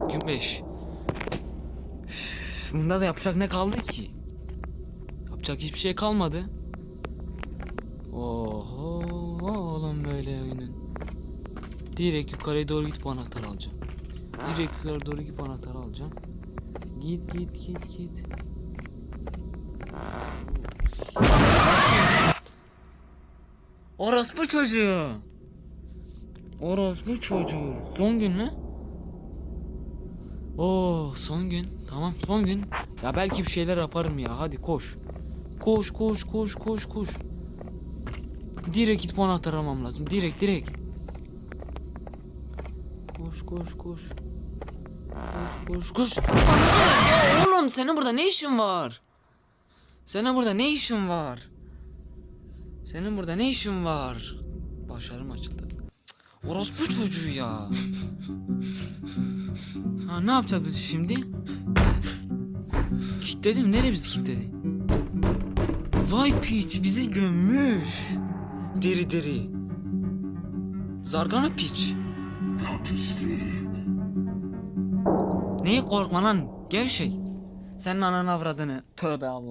Gün 5. Bunda da yapacak ne kaldı ki? Yapacak hiçbir şey kalmadı. Oho oğlum böyle oyunun. Direkt yukarıya doğru gidip anahtar alacağım. Direkt yukarı doğru gidip anahtar alacağım. Git git git git. Orospu çocuğu. Orospu çocuğu. Son gün mü? Oo son gün. Tamam son gün. Ya belki bir şeyler yaparım ya. Hadi koş. Koş koş koş koş koş. Direkt gidip anahtar aramam lazım. Direkt direkt. Koş koş koş. Koş koş koş. Oğlum senin burada ne işin var? Senin burada ne işin var? Senin burada ne işin var? Başarım açıldı. Orospu çocuğu ya. Ha ne yapacak bizi şimdi? Kilitledim. Nereye bizi kilitledi? Vay piç bizi gömmüş. Deri deri. Zargana piç. Neye korkma lan? Gevşek. Senin ananı avradını. Tövbe Allah.